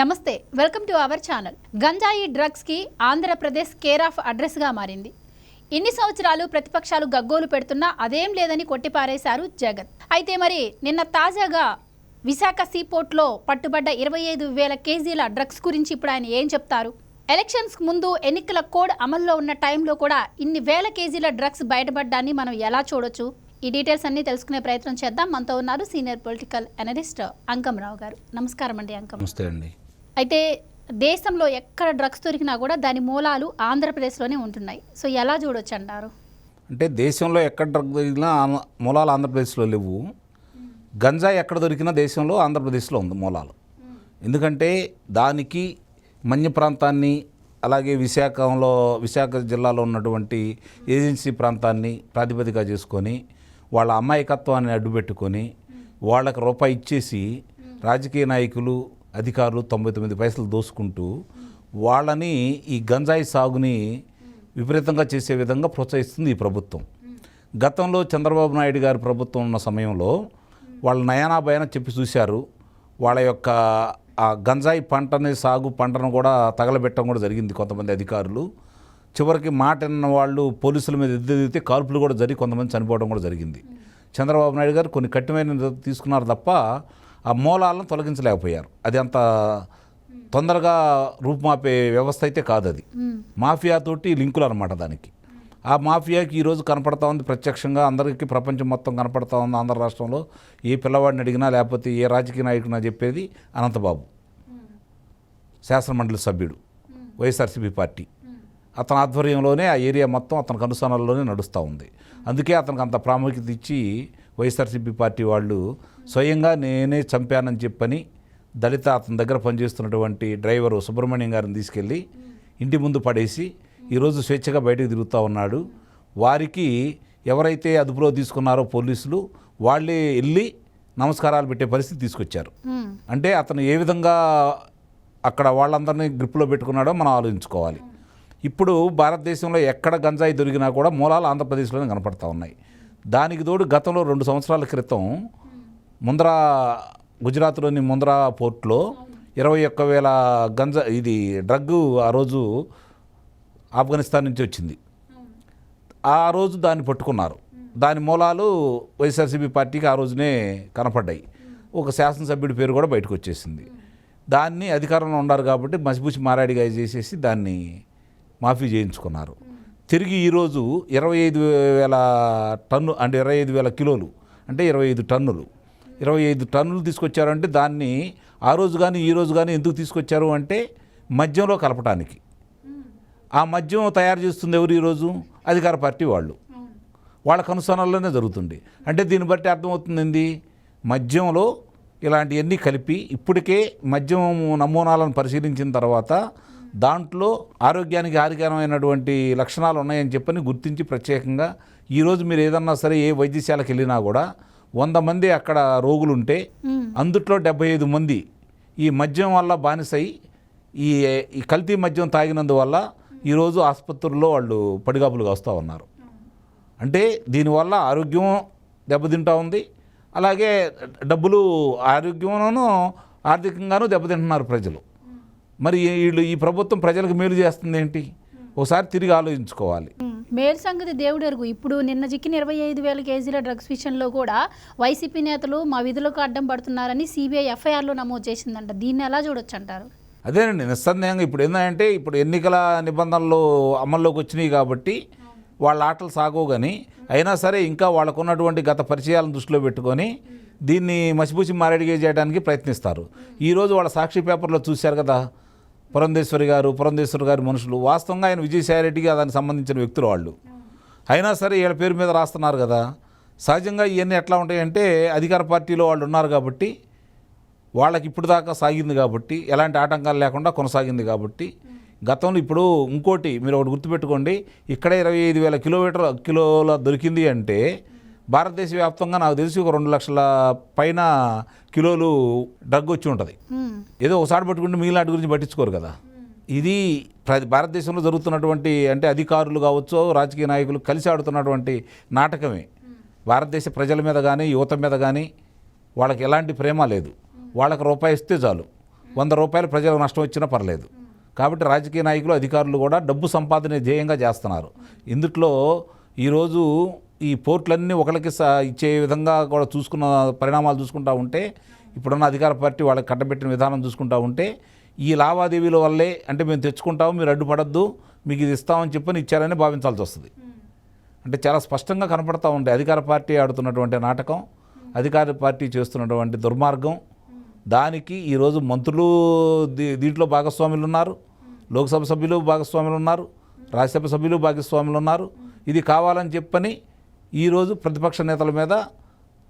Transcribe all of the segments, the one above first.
నమస్తే welcome to our channel. గంజాయి డ్రగ్స్కి ఆంధ్రప్రదేశ్ కేర్ ఆఫ్ అడ్రస్గా మారింది. ఇన్ని సంవత్సరాలు ప్రతిపక్షాలు గగ్గోలు పెడుతున్నా అదేం లేదని కొట్టిపారేశారు జగన్. అయితే మరి నిన్న తాజాగా విశాఖ సీపోర్ట్లో పట్టుబడ్డ ఇరవై ఐదు వేల కేజీల డ్రగ్స్ గురించి ఇప్పుడు ఆయన ఏం చెప్తారు? ఎలక్షన్స్ ముందు ఎన్నికల కోడ్ అమల్లో ఉన్న టైంలో కూడా ఇన్ని వేల కేజీల డ్రగ్స్ బయటపడ్డాన్ని మనం ఎలా చూడొచ్చు? ఈ డీటెయిల్స్ అన్ని తెలుసుకునే ప్రయత్నం చేద్దాం. మనతో ఉన్నారు సీనియర్ పొలిటికల్ అనలిస్ట్ అంకంరావు గారు. నమస్కారం అండి అంకం నమస్తే అండి. అయితే దేశంలో ఎక్కడ డ్రగ్స్ దొరికినా కూడా దాని మూలాలు ఆంధ్రప్రదేశ్లోనే ఉంటున్నాయి. సో ఎలా చూడొచ్చు అంటారు అంటే దేశంలో ఎక్కడ డ్రగ్ దొరికినా మూలాలు ఆంధ్రప్రదేశ్లో లేవు. గంజా ఎక్కడ దొరికినా దేశంలో ఆంధ్రప్రదేశ్లో ఉంది మూలాలు. ఎందుకంటే దానికి మన్య ప్రాంతాన్ని అలాగే విశాఖలో విశాఖ జిల్లాలో ఉన్నటువంటి ఏజెన్సీ ప్రాంతాన్ని ప్రాతిపదిక చేసుకొని వాళ్ళ అమాయకత్వాన్ని అడ్డుపెట్టుకొని వాళ్ళకి రూపాయి ఇచ్చేసి రాజకీయ నాయకులు అధికారులు తొంభై తొమ్మిది పైసలు దోసుకుంటూ వాళ్ళని ఈ గంజాయి సాగుని విపరీతంగా చేసే విధంగా ప్రోత్సహిస్తుంది ఈ ప్రభుత్వం. గతంలో చంద్రబాబు నాయుడు గారి ప్రభుత్వం ఉన్న సమయంలో వాళ్ళు నయానా భయాన చెప్పి చూశారు. వాళ్ళ యొక్క ఆ గంజాయి పంటని సాగు పంటను కూడా తగలబెట్టడం కూడా జరిగింది కొంతమంది అధికారులు. చివరికి మాట విన్న వాళ్ళు పోలీసుల మీద ఎదురైతే కాల్పులు కూడా జరిగి కొంతమంది చనిపోవడం కూడా జరిగింది. చంద్రబాబు నాయుడు గారు కొన్ని కఠినమైన తీసుకున్నారు తప్ప ఆ మూలాలను తొలగించలేకపోయారు. అది అంత తొందరగా రూపుమాపే వ్యవస్థ అయితే కాదు అది మాఫియాతోటి లింకులు అనమాట దానికి. ఆ మాఫియాకి ఈరోజు కనపడతా ఉంది ప్రత్యక్షంగా అందరికీ ప్రపంచం మొత్తం కనపడతా ఉంది ఆంధ్ర రాష్ట్రంలో. ఏ పిల్లవాడిని అడిగినా లేకపోతే ఏ రాజకీయ నాయకుడినా చెప్పేది అనంతబాబు. శాసనమండలి సభ్యుడు. వైఎస్ఆర్సీపీ పార్టీ. అతని ఆధ్వర్యంలోనే ఆ ఏరియా మొత్తం అతని కనుసనల్లోనే నడుస్తూ ఉంది. అందుకే అతనికి అంత ప్రాముఖ్యత ఇచ్చి వైఎస్ఆర్సీపీ పార్టీ వాళ్ళు స్వయంగా నేనే చంపానని చెప్పని దళిత అతని దగ్గర పనిచేస్తున్నటువంటి డ్రైవరు సుబ్రహ్మణ్యం గారిని తీసుకెళ్ళి ఇంటి ముందు పడేసి ఈరోజు స్వేచ్ఛగా బయటకు తిరుగుతూ ఉన్నాడు. వారికి ఎవరైతే అదుపులో తీసుకున్నారో పోలీసులు వాళ్ళే వెళ్ళి నమస్కారాలు పెట్టే పరిస్థితి తీసుకొచ్చారు. అంటే అతను ఏ విధంగా అక్కడ వాళ్ళందరినీ గ్రిప్లో పెట్టుకున్నాడో మనం ఆలోచించుకోవాలి. ఇప్పుడు భారతదేశంలో ఎక్కడ గంజాయి దొరికినా కూడా మూలాలు ఆంధ్రప్రదేశ్లోనే కనపడతా ఉన్నాయి. దానికి తోడు గతంలో రెండు సంవత్సరాల క్రితం ముంద్రా గుజరాత్లోని ముంద్రా పోర్ట్లో ఇరవై ఒక్క వేల గంజా ఇది డ్రగ్ ఆ రోజు ఆఫ్ఘనిస్తాన్ నుంచి వచ్చింది. ఆ రోజు దాన్ని పట్టుకున్నారు. దాని మూలాలు వైఎస్ఆర్సీపీ పార్టీకి ఆ రోజునే కనపడ్డాయి. ఒక శాసనసభ్యుడి పేరు కూడా బయటకు వచ్చేసింది. దాన్ని అధికారంలో ఉన్నారు కాబట్టి మసిపూసి మారాడిగా చేసేసి దాన్ని మాఫీ చేయించుకున్నారు. తిరిగి ఈరోజు ఇరవై ఐదు వేల టన్ను అంటే ఇరవై ఐదు వేల కిలోలు అంటే ఇరవై ఐదు టన్నులు. ఇరవై ఐదు టన్నులు తీసుకొచ్చారంటే దాన్ని ఆ రోజు కానీ ఈ రోజు కానీ ఎందుకు తీసుకొచ్చారు అంటే మద్యంలో కలపటానికి. ఆ మద్యం తయారు చేస్తుంది ఎవరు ఈరోజు? అధికార పార్టీ వాళ్ళు. వాళ్ళ కనుసనల్లోనే జరుగుతుంది. అంటే దీన్ని బట్టి అర్థమవుతుంది ఏంది మద్యంలో ఇలాంటివన్నీ కలిపి ఇప్పటికే మద్యం నమూనాలను పరిశీలించిన తర్వాత దాంట్లో ఆరోగ్యానికి హానికరమైనటువంటి లక్షణాలు ఉన్నాయని చెప్పని గుర్తించి ప్రత్యేకంగా ఈరోజు మీరు ఏదన్నా సరే ఏ వైద్యశాలకు వెళ్ళినా కూడా వంద మంది అక్కడ రోగులు ఉంటే అందుట్లో డెబ్బై ఐదు మంది ఈ మద్యం వల్ల బానిసై ఈ ఈ కల్తీ మద్యం తాగినందువల్ల ఈరోజు ఆసుపత్రుల్లో వాళ్ళు పడిగాపులుగా వస్తూ ఉన్నారు. అంటే దీనివల్ల ఆరోగ్యం దెబ్బతింటా ఉంది. అలాగే డబ్బులు ఆరోగ్యంలోనూ ఆర్థికంగానూ దెబ్బతింటున్నారు ప్రజలు. మరి వీళ్ళు ఈ ప్రభుత్వం ప్రజలకు మేలు చేస్తుంది ఏంటి ఒకసారి తిరిగి ఆలోచించుకోవాలి. మేల్ సంగతి దేవుడు ఎరుగు ఇప్పుడు నిన్న చిక్కిన ఇరవై ఐదు వేల కేజీల డ్రగ్స్ విషయంలో కూడా వైసీపీ నేతలు మా విధులకు అడ్డం పడుతున్నారని సిబిఐ ఎఫ్ఐఆర్లో నమోదు చేసిందంట. దీన్ని ఎలా చూడొచ్చు అంటారు? అదేనండి నిస్సందేహంగా ఇప్పుడు ఏంటంటే ఇప్పుడు ఎన్నికల నిబంధనలు అమల్లోకి వచ్చినాయి కాబట్టి వాళ్ళ ఆటలు సాగవు కానీ అయినా సరే ఇంకా వాళ్ళకున్నటువంటి గత పరిచయాలను దృష్టిలో పెట్టుకొని దీన్ని మసిపూసి మారేడిగా చేయడానికి ప్రయత్నిస్తారు. ఈరోజు వాళ్ళ సాక్షి పేపర్లో చూశారు కదా పురంధేశ్వరి గారు పురంధేశ్వరి గారి మనుషులు వాస్తవంగా ఆయన విజయసాయిరెడ్డికి దానికి సంబంధించిన వ్యక్తులు వాళ్ళు. అయినా సరే వీళ్ళ పేరు మీద రాస్తున్నారు కదా. సహజంగా ఇవన్నీ ఎట్లా ఉంటాయంటే అధికార పార్టీలో వాళ్ళు ఉన్నారు కాబట్టి వాళ్ళకి ఇప్పుడు దాకా సాగింది కాబట్టి ఎలాంటి ఆటంకాలు లేకుండా కొనసాగింది కాబట్టి గతంలో ఇప్పుడు ఇంకోటి మీరు ఒకటి గుర్తుపెట్టుకోండి ఇక్కడే ఇరవై ఐదు వేల కిలోమీటర్ కిలోల దొరికింది అంటే భారతదేశ వ్యాప్తంగా నాకు తెలిసి ఒక రెండు లక్షల పైన కిలోలు డ్రగ్ వచ్చి ఉంటుంది. మ్మ్. ఏదో ఒకసారి పట్టుకుంటే మిగిలిన గురించి పట్టించుకోరు కదా. ఇది ప్ర- భారతదేశంలో జరుగుతున్నటువంటి అంటే అధికారులు కావచ్చు రాజకీయ నాయకులు కలిసి ఆడుతున్నటువంటి నాటకమే. భారతదేశ ప్రజల మీద కానీ యువత మీద కానీ వాళ్ళకి ఎలాంటి ప్రేమ లేదు. వాళ్ళకి రూపాయి ఇస్తే చాలు. వంద రూపాయలు ప్రజలకు నష్టం వచ్చినా పర్లేదు. కాబట్టి రాజకీయ నాయకులు అధికారులు కూడా డబ్బు సంపాదనే ధ్యేయంగా చేస్తున్నారు. ఇందుట్లో ఈరోజు ఈ పోర్టులన్నీ ఒకరికి స ఇచ్చే విధంగా కూడా చూసుకున్న పరిణామాలు చూసుకుంటా ఉంటే ఇప్పుడున్న అధికార పార్టీ వాళ్ళకి కట్టబెట్టిన విధానం చూసుకుంటా ఉంటే ఈ లావాదేవీల వల్లే అంటే మేము తెచ్చుకుంటాము మీరు అడ్డుపడద్దు మీకు ఇది ఇస్తామని చెప్పని ఇచ్చారని భావించాల్సి వస్తుంది. అంటే చాలా స్పష్టంగా కనపడతా ఉంది అధికార పార్టీ ఆడుతున్నటువంటి నాటకం అధికార పార్టీ చేస్తున్నటువంటి దుర్మార్గం దానికి ఈరోజు మంత్రులు దీ- దీంట్లో భాగస్వాములు ఉన్నారు లోక్సభ సభ్యులు భాగస్వాములు ఉన్నారు రాజ్యసభ సభ్యులు భాగస్వాములు ఉన్నారు ఇది కావాలని చెప్పని ఈరోజు ప్రతిపక్ష నేతల మీద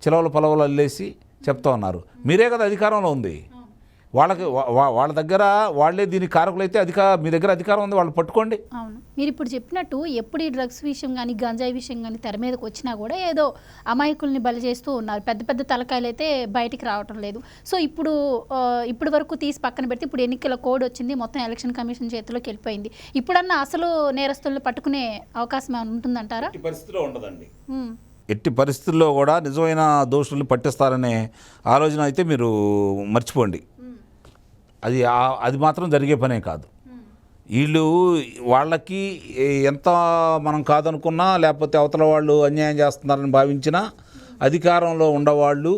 చిలవల పొలవలు అల్లేసి చెప్తా ఉన్నారు. మీరే కదా అధికారంలో ఉంది. వాళ్ళకి వాళ్ళ దగ్గర వాళ్ళే దీనికి కారకులైతే అధికార మీ దగ్గర అధికారం ఉంది వాళ్ళు పట్టుకోండి. అవును. మీరు ఇప్పుడు చెప్పినట్టు ఎప్పుడు ఈ డ్రగ్స్ విషయం కానీ గంజాయి విషయం కానీ తెర మీదకి వచ్చినా కూడా ఏదో అమాయకుల్ని బలి చేస్తూ ఉన్నారు. పెద్ద పెద్ద తలకాయలు అయితే బయటికి రావటం లేదు. సో ఇప్పుడు ఇప్పటి వరకు తీసి పక్కన పెడితే ఇప్పుడు ఎన్నికల కోడ్ వచ్చింది మొత్తం ఎలక్షన్ కమిషన్ చేతిలోకి వెళ్ళిపోయింది. ఇప్పుడన్నా అసలు నేరస్తులను పట్టుకునే అవకాశం ఏమైనా ఉంటుందంటారా? పరిస్థితిలో ఉండదండి. ఎట్టి పరిస్థితుల్లో కూడా నిజమైన దోషుల్ని పట్టిస్తారనే ఆలోచన అయితే మీరు మర్చిపోండి. అది అది మాత్రం జరిగే పనే కాదు. వీళ్ళు వాళ్ళకి ఎంత మనం కాదనుకున్నా లేకపోతే అవతల వాళ్ళు అన్యాయం చేస్తున్నారని భావించినా అధికారంలో ఉండవాళ్ళు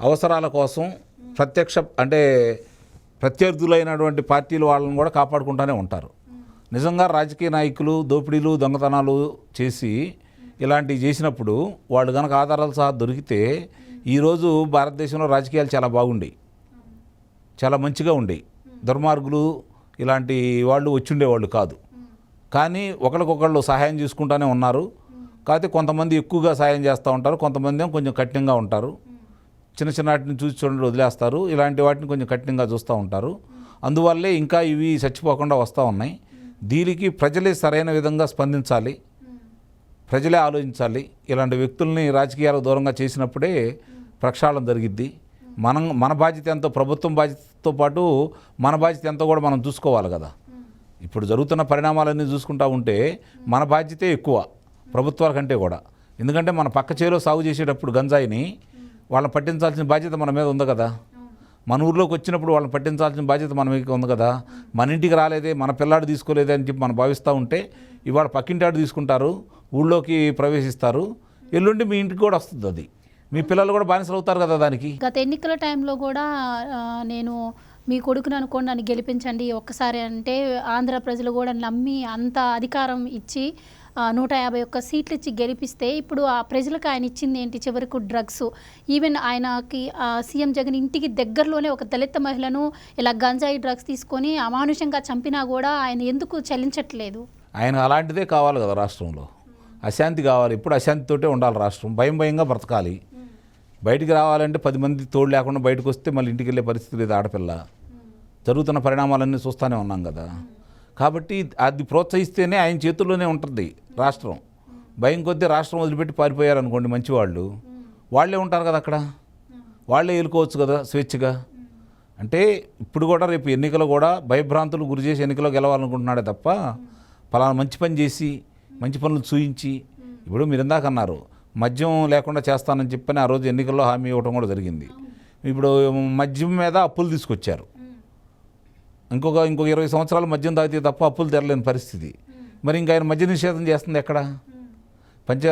అవసరాల కోసం ప్రత్యక్ష అంటే ప్రత్యర్థులైనటువంటి పార్టీలు వాళ్ళని కూడా కాపాడుకుంటూనే ఉంటారు. నిజంగా రాజకీయ నాయకులు దోపిడీలు దొంగతనాలు చేసి ఇలాంటివి చేసినప్పుడు వాళ్ళు కనుక ఆధారాలు సహా దొరికితే ఈరోజు భారతదేశంలో రాజకీయాలు చాలా బాగుండేవి. చాలా మంచిగా ఉండేవి దుర్మార్గులు ఇలాంటి వాళ్ళు వచ్చిండేవాళ్ళు కాదు. కానీ ఒకరికొకళ్ళు సహాయం చేసుకుంటూనే ఉన్నారు. కాకపోతే కొంతమంది ఎక్కువగా సహాయం చేస్తూ ఉంటారు. కొంతమంది కొంచెం కఠినంగా ఉంటారు. చిన్న చిన్న వాటిని చూసి చూడండి వదిలేస్తారు. ఇలాంటి వాటిని కొంచెం కఠినంగా చూస్తూ ఉంటారు. అందువల్లే ఇంకా ఇవి చచ్చిపోకుండా వస్తూ ఉన్నాయి. దీనికి ప్రజలే సరైన విధంగా స్పందించాలి. ప్రజలే ఆలోచించాలి. ఇలాంటి వ్యక్తుల్ని రాజకీయాలకు దూరంగా చేసినప్పుడే ప్రక్షాళన జరిగిద్ది. మనం మన బాధ్యత ఎంతో ప్రభుత్వం బాధ్యతతో పాటు మన బాధ్యత ఎంతో కూడా మనం చూసుకోవాలి కదా. ఇప్పుడు జరుగుతున్న పరిణామాలన్నీ చూసుకుంటా ఉంటే మన బాధ్యతే ఎక్కువ ప్రభుత్వాల కంటే కూడా. ఎందుకంటే మన పక్క చేలో సాగు చేసేటప్పుడు గంజాయిని వాళ్ళని పట్టించాల్సిన బాధ్యత మన మీద ఉంది కదా. మన ఊర్లోకి వచ్చినప్పుడు వాళ్ళని పట్టించాల్సిన బాధ్యత మన మీద ఉంది కదా. మన ఇంటికి రాలేదే మన పిల్లాడు తీసుకోలేదే అని చెప్పి మనం భావిస్తూ ఉంటే ఇవాళ పక్కింటాడు తీసుకుంటారు ఊళ్ళోకి ప్రవేశిస్తారు ఎల్లుండి మీ ఇంటికి కూడా వస్తుంది అది. మీ పిల్లలు కూడా బానిసలు అవుతారు కదా దానికి? గత ఎన్నికల టైంలో కూడా నేను మీ కొడుకును అనుకోండి నన్ను గెలిపించండి ఒక్కసారి అంటే ఆంధ్ర ప్రజలు కూడా నమ్మి అంత అధికారం ఇచ్చి నూట యాభై ఒక్క సీట్లు ఇచ్చి గెలిపిస్తే ఇప్పుడు ఆ ప్రజలకు ఆయన ఇచ్చింది ఏంటి? చివరకు డ్రగ్స్. ఈవెన్ ఆయనకి ఆ, సీఎం జగన్ ఇంటికి దగ్గరలోనే ఒక దళిత మహిళను ఇలా గంజాయి డ్రగ్స్ తీసుకొని అమానుషంగా చంపినా కూడా ఆయన ఎందుకు చలించట్లేదు ఆయన అలాంటిదే కావాలి కదా రాష్ట్రంలో. అశాంతి కావాలి. ఇప్పుడు అశాంతితోటే ఉండాలి రాష్ట్రం. భయం భయంగా బ్రతకాలి. బయటికి రావాలంటే పది మంది తోడు లేకుండా బయటకు వస్తే మళ్ళీ ఇంటికి వెళ్ళే పరిస్థితి లేదు ఆడపిల్ల. జరుగుతున్న పరిణామాలన్నీ చూస్తూనే ఉన్నాం కదా. కాబట్టి అది ప్రోత్సహిస్తేనే ఆయన చేతుల్లోనే ఉంటుంది రాష్ట్రం. భయం కొద్దీ రాష్ట్రం వదిలిపెట్టి పారిపోయారు అనుకోండి మంచివాళ్ళు. వాళ్ళే ఉంటారు కదా అక్కడ. వాళ్ళే వెళ్ళుకోవచ్చు కదా స్వేచ్ఛగా. అంటే ఇప్పుడు కూడా రేపు ఎన్నికలు కూడా భయభ్రాంతులు గురి చేసి ఎన్నికలో గెలవాలనుకుంటున్నాడే తప్ప పలానా మంచి పని చేసి మంచి పనులు చూయించి ఇప్పుడు మీరు ఇందాక అన్నారు మద్యం లేకుండా చేస్తానని చెప్పని ఆ రోజు ఎన్నికల్లో హామీ ఇవ్వడం కూడా జరిగింది. ఇప్పుడు మద్యం మీద అప్పులు తీసుకొచ్చారు. ఇంకొక ఇంకొక ఇరవై సంవత్సరాలు మద్యం తాగితే తప్ప అప్పులు తెరలేని పరిస్థితి. మరి ఇంకా ఆయన మద్య నిషేధం చేస్తుంది ఎక్కడ? పంచ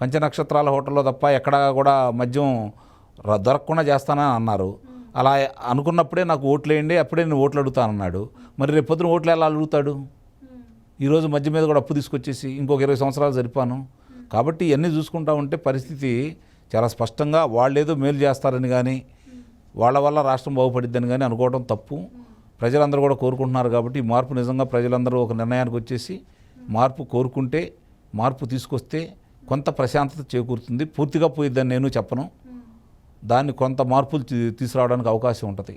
పంచ నక్షత్రాల హోటల్లో తప్ప ఎక్కడ కూడా మద్యం దొరకకుండా చేస్తానని అన్నారు. అలా అనుకున్నప్పుడే నాకు ఓట్లు వేయండి అప్పుడే నేను ఓట్లు అడుగుతానన్నాడు. మరి రేపు పొద్దున ఓట్లు ఎలా అడుగుతాడు? ఈరోజు మధ్య మీద కూడా అప్పు తీసుకొచ్చేసి ఇంకొక ఇరవై సంవత్సరాలు జరిపాను. కాబట్టి ఇవన్నీ చూసుకుంటా ఉంటే పరిస్థితి చాలా స్పష్టంగా వాళ్ళేదో మేలు చేస్తారని కానీ వాళ్ళ వల్ల రాష్ట్రం బాగుపడిద్దని కానీ అనుకోవడం తప్పు. ప్రజలందరూ కూడా కోరుకుంటున్నారు కాబట్టి ఈ మార్పు నిజంగా ప్రజలందరూ ఒక నిర్ణయానికి వచ్చేసి మార్పు కోరుకుంటే మార్పు తీసుకొస్తే కొంత ప్రశాంతత చేకూరుతుంది. పూర్తిగా పోయిద్దని నేను చెప్పను. దాన్ని కొంత మార్పులు తీసుకురావడానికి అవకాశం ఉంటుంది.